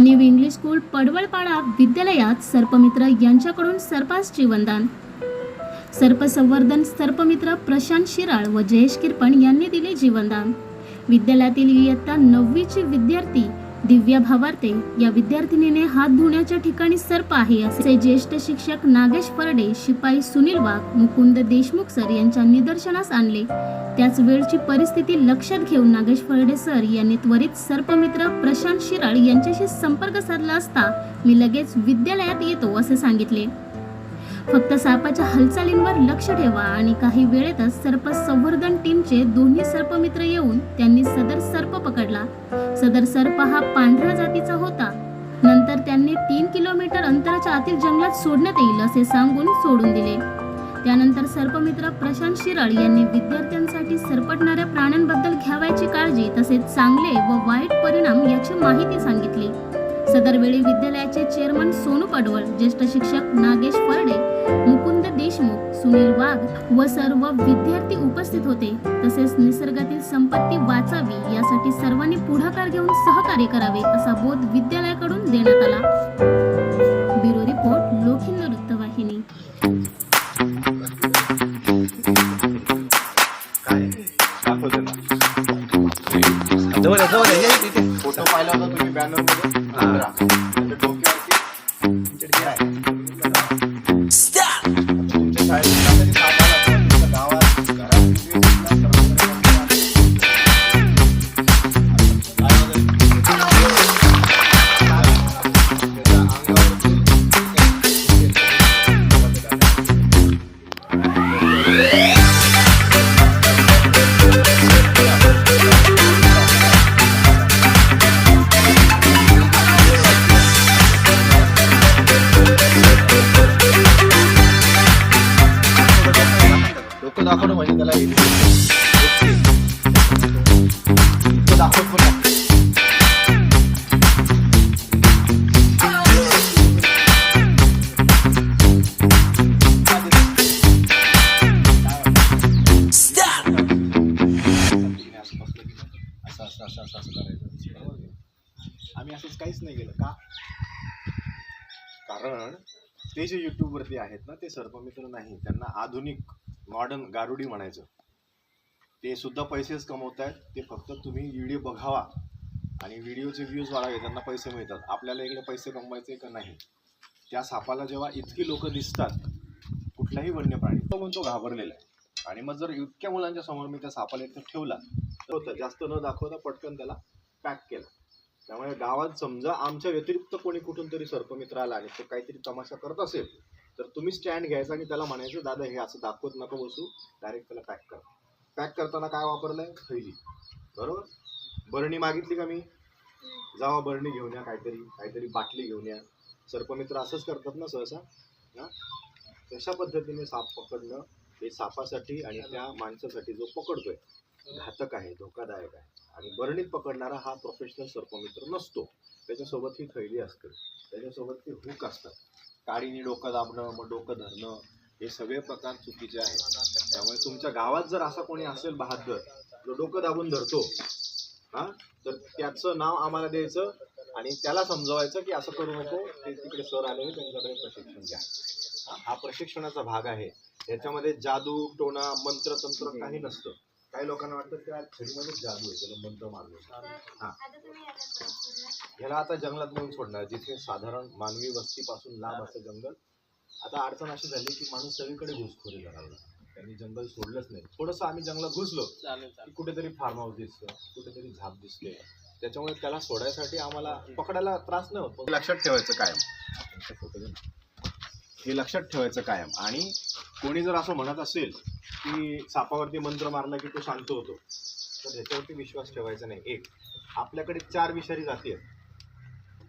New English school पडवळपाडा विद्यालयात सर्पमित्र यांच्याकडून सर्पासचे जीवनदान. सर्पसंवर्धन सर्पमित्र प्रशांत शिराळ व जयेश किरपण यांनी दिले जीवनदान. विद्यालयातील इयत्ता नववीची विद्यार्थी दिव्या भावार्ते या विद्यार्थिनीने हात धुण्याच्या ठिकाणी सर्प आहे असे ज्येष्ठ शिक्षक नागेश परडे शिपाई सुनील वाघ मुकुंद देशमुख सर यांच्या निदर्शनास आणले. त्याच वेळची परिस्थिती लक्षात घेऊन नागेश परडे सर यांनी त्वरित सर्पमित्र प्रशांत शिराळ यांच्याशी संपर्क साधला असता मी लगेच विद्यालयात येतो असे सांगितले. फक्त सापाच्या हालचालींवर लक्ष ठेवा आणि काही वेळेतच सर्प संवर्धन टीमचे दोन्ही सर्पमित्र येऊन त्यांनी सदर सर्प पकडला. सदर सर्प हा पांढऱ्या जातीचा होता. नंतर त्यांनी तीन किलोमीटर अंतराच्या आतील जंगलात सोडण्यात येईल असे सांगून सोडून दिले. त्यानंतर सर्पमित्र प्रशांत शिराळ यांनी विद्यार्थ्यांसाठी सरपटणाऱ्या प्राण्यांबद्दल घ्यावयाची काळजी तसेच चांगले व वाईट परिणाम याची माहिती सांगितली. सदर वेळी विद्यालयाचे चेअरमन सोनू पडवळ ज्येष्ठ शिक्षक नागेश फरडे मुकुंद देशमुख सुनील वाघ व सर्व विद्यार्थी उपस्थित होते. तसेच निसर्गातील संपत्ती वाचावी यासाठी सर्वांनी पुढाकार घेऊन सहकार्य करावे असा बोध विद्यालयाकडून देण्यात आला. ब्युरो रिपोर्ट लोखिंद वृत्तवाहिनी. फोटो पाहिला होता तुम्ही बॅनर दाखवणं म्हणजे त्याला येईल. दाखवत पण असं असं असं करायचं आम्ही असंच काहीच नाही केलं का कारण ते जे युट्यूबवरती आहेत ना ते सर्पमित्र नाही त्यांना आधुनिक मॉडर्न गारुडी म्हणायचं. ते सुद्धा पैसेच कमवत आहेत ते फक्त तुम्ही व्हिडिओ बघावा. आणि व्हिडिओचे व्ह्यूज वाढावे. त्यांना पैसे मिळतात. आपल्याला इकडे पैसे कमवायचे का नाही? त्या सापाला जेव्हा इतकी लोक दिसतात कुठलाही वन्य प्राणी तो म्हणतो घाबरलेला आहे. आणि मग जर इतक्या मुलांच्या समोर मी त्या सापाला इथं ठेवला तर होतं. जास्त न दाखवता पटकन त्याला पॅक केला. त्यामुळे गावात समजा आमच्या व्यतिरिक्त कोणी कुठून तरी सर्पमित्र आला आणि तो काहीतरी तमाशा करत असेल तर तुम्ही स्टँड घ्यायचा आणि त्याला म्हणायचं दादा हे असं दाखवत नका बसू. डायरेक्ट त्याला पॅक कर. पॅक करताना काय वापरलंय? थैली बरोबर? बरणी मागितली का मी? जावा बरणी घेऊन या काहीतरी काहीतरी बाटली घेऊन या. सर्पमित्र असंच करतात ना सहसा? हा? तशा पद्धतीने साप पकडणं? हे सापासाठी आणि त्या माणसासाठी जो पकडतोय. घातक आहे धोकादायक आहे. आणि बरणीत पकडणारा हा प्रोफेशनल सर्पमित्र नसतो. त्याच्यासोबत ही थैली असते. त्याच्यासोबत ती हुक असतात. काडीने डोकं दाबणं मग डोकं धरणं हे सगळे प्रकार चुकीचे आहेत. त्यामुळे तुमच्या गावात जर असा कोणी असेल बहादर जो डोकं दाबून धरतो हा? तर त्याचं नाव आम्हाला द्यायचं आणि त्याला समजवायचं की असं करू नको ते तिकडे सर आलेले त्यांच्याकडे प्रशिक्षण घ्या. हा, हा प्रशिक्षणाचा भाग आहे. याच्यामध्ये जादू टोना मंत्र तंत्र काही नसतं. काही लोकांना वाटतं त्या छडीमध्ये जादू आहे त्याला मंत्र मारलो. हा. ह्याला आता जंगलात नेऊन सोडणार जिथे साधारण मानवी वस्तीपासून लांब असं जंगल. आता अडचण अशी झाली की माणूस सगळीकडे घुसखोरी करायला त्यांनी जंगल सोडलंच नाही. थोडंसं आम्ही जंगलात घुसलो की कुठेतरी फार्म हाऊस दिसतं कुठेतरी झाप दिसते. त्याच्यामुळे त्याला सोडायसाठी आम्हाला पकडायला त्रास नाही होत. लक्षात ठेवायचं कायम. हे लक्षात ठेवायचं कायम. आणि कोणी जर असं म्हणत असेल की सापावरती मंत्र मारला की तो शांत होतो. तर ह्याच्यावरती विश्वास ठेवायचा नाही. एक आपल्याकडे चार विषारी जाती आहेत.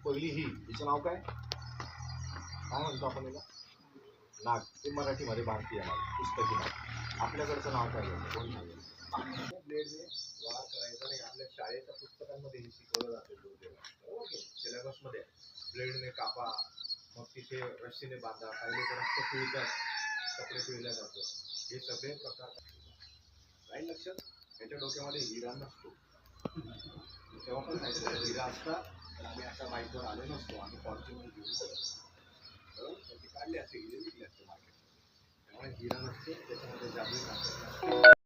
पहिली ही हिचं नाव काय? काय म्हणतो आपण याला? नाग. ते मराठीमध्ये भारतीय नाग पुस्तकी नाग. आपल्याकडचं नाव काय? आहे? कोण ब्लेडने वार करायचा नाही. आपल्या शाळेच्या पुस्तकांमध्ये हे शिकवलं जातं सिलेबसमध्ये ब्लेडने कापा मग तिथे रस्सीने बांधा पहिले तर रक्त पिळतात. कपडे पिळल्या जातो. हे सगळे प्रकार राहील लक्षात त्याच्या डोक्यामध्ये हिरा नसतो. तेव्हा पण सांगितलं हिरा असता तर आम्ही अशा बाईकवर आलो नसतो. आम्ही फॉर्च्युनर घेऊन बरोबर ते काढले असते हिरे विकले असते मार्केट त्यामुळे हिरा नसते त्याच्यामध्ये जागृत